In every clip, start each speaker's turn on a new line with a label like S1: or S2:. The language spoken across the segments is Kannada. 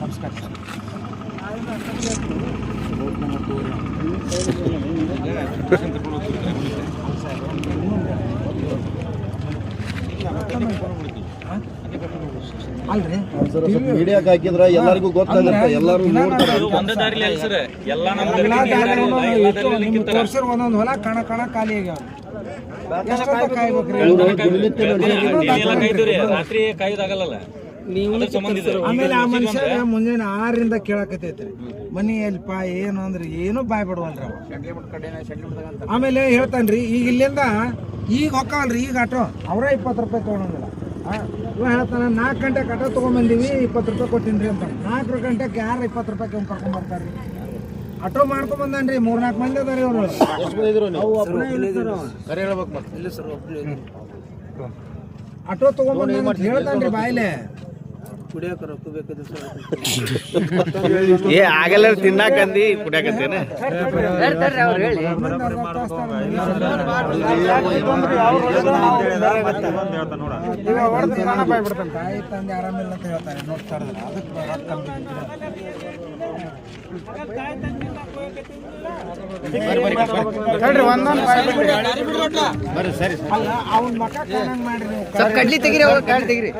S1: ನಮಸ್ಕಾರ ಅಲ್ರಿ?
S2: ಮೀಡಿಯಾಕ್ ಹಾಕಿದ್ರ ಎಲ್ಲರಿಗೂ ಗೊತ್ತಾಗುತ್ತೆ ಎಲ್ಲರೂ ನೋಡ್ತಾರೆ
S3: ಒಂದೇ ದಾರಿಲಿ ಅಲ್ಲ ಸರ್. ಎಲ್ಲ ನಮ್ಮ.
S1: ತೋರ್ಸಿರ್ ಒಂದೊಂದು ಹೊಲ ಕಣ ಕಣ ಖಾಲಿ ಆಗ್ಯಾವ.
S3: ರಾತ್ರಿ ಕಾಯ್ದಾಗಲ್ಲ.
S1: ಆಮೇಲೆ ಆ ಮನುಷ್ಯ ಮುಂಜಾನೆ ಆರರಿಂದ ಕೇಳಕತ್ತೈತ್ರಿ. ಮನಿ ಎಲ್ಪ ಏನು ಅಂದ್ರೆ ಏನು ಬಾಯ್ ಬಿಡುವಲ್ರಿ ಅವ. ಆಮೇಲೆ ಹೇಳ್ತಾನ್ರಿ ಈಗ ಇಲ್ಲಿಂದ ಈಗ ಹೊಕ್ಕಲ್ರಿ ಈಗ ಆಟೋ. ಅವರ ಇಪ್ಪತ್ತು ರೂಪಾಯಿ ತೊಗೊಳಂಗಿಲ್ಲ ಆ, ಇವ ಹೇಳ್ತಾನೆ ನಾಲ್ಕು ಗಂಟೆ ಕಟ ತೊಗೊಂಬಂದೀವಿ ಇಪ್ಪತ್ತು ರೂಪಾಯಿ ಕೊಟ್ಟಿನ್ರಿ ಅಂತ. ನಾಲ್ಕು ಗಂಟೆಗೆ ಯಾರು ಇಪ್ಪತ್ತು ರೂಪಾಯಿ ಕರ್ಕೊಂಡ್ ರೀ ಆಟೋ ಮಾಡ್ಕೊಂಡ್ ಮೂರ್ ನಾಲ್ಕು ಮಂದಿ ಅದಾರಿ ಅವರು. ಆಟೋ ತಗೊಂಡ್ ಹೇಳ್ತಾನ್ರಿ ಬಾಯ್ಲೆ.
S2: ಏ ಆಗಲ್ಲ ತಿನ್ನಾಕಂದಿ ಕುಡಿಯಾಕತ್ತೇನ
S1: ತಾಯಿ ತಂದೆ ಆರಾಮಿಲ್ಲ ಅಂತ ಹೇಳ್ತಾರೆ. ಅದಕ್ಕೆ ರೊಕ್ಕ ತಡ್ರಿ, ಒಂದೊಂದ್ ಬಾಯ್ ಬಿಡ್ರಿ. ಅಲ್ಲ ಅವ್ನ ಮಕ ಕಾಣಂಗ್ ಮಾಡ್ರಿ ನೀವು.
S4: ಕಡ್ಲಿ ತೆಗಿರಿ ಅವ್ರು ಗಾಡಿ ತೆಗಿರಿ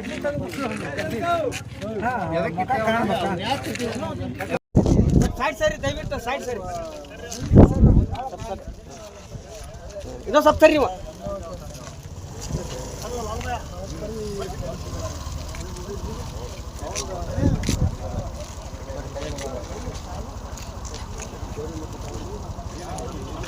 S1: ಹಾ, ಮಕ ಕಾಣ್ಬೇಕಾ?
S4: ಸೈಡ್ ಸರಿ ದಯವಿಟ್ಟು ಸೈಡ್ ಸರಿ ಇನ್ನೊಂದು ಸ್ವಲ್ಪ ಸರಿ ಮಟ್ಟ